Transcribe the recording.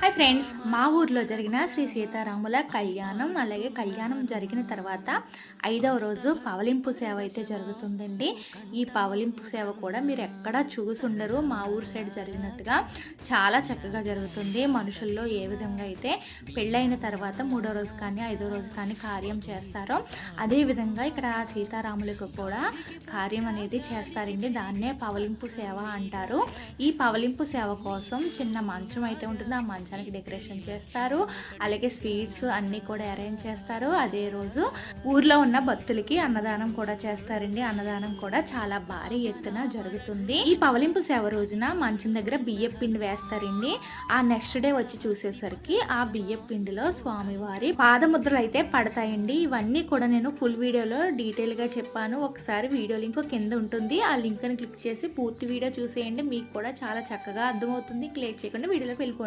Hi friends మా ఊర్లో జరిగిన శ్రీ సీతారాముల కళ్యాణం అలాగే కళ్యాణం జరిగిన తర్వాత ఐదవ రోజు పవలింపు సేవ అయితే జరుగుతుందండి. ఈ పవలింపు సేవ కూడా మీరు ఎక్కడా చూసుండరు. మా ఊరు సైడ్ జరిగినట్టుగా చాలా చక్కగా జరుగుతుంది. మనుషుల్లో ఏ విధంగా అయితే పెళ్ళైన తర్వాత మూడో రోజు కానీ ఐదో రోజు కానీ కార్యం చేస్తారో అదేవిధంగా ఇక్కడ సీతారాములకు కూడా కార్యం అనేది చేస్తారండి. దాన్నే పవలింపు సేవ అంటారు. ఈ పవలింపు సేవ కోసం చిన్న మంచం అయితే ఉంటుంది. ఆ మంచం మంచానికి డెకరేషన్ చేస్తారు. అలాగే స్వీట్స్ అన్నీ కూడా అరేంజ్ చేస్తారు. అదే రోజు ఊర్లో ఉన్న భక్తులకి అన్నదానం కూడా చేస్తారండి. అన్నదానం కూడా చాలా భారీ ఎత్తున జరుగుతుంది. ఈ పవలింపు సేవ రోజున మంచం దగ్గర బియ్యం పిండి వేస్తారండి. ఆ నెక్స్ట్ డే వచ్చి చూసేసరికి ఆ బియ్యం పిండిలో స్వామివారి పాదముద్రలు అయితే పడతాయండి. ఇవన్నీ కూడా నేను ఫుల్ వీడియోలో డీటెయిల్గా చెప్పాను. ఒకసారి వీడియో లింక్ కింద ఉంటుంది. ఆ లింక్ని క్లిక్ చేసి పూర్తి వీడియో చూసేయండి. మీకు కూడా చాలా చక్కగా అర్థమవుతుంది. క్లిక్ చేయకుండా వీడియోలోకి వెళ్ళిపోండి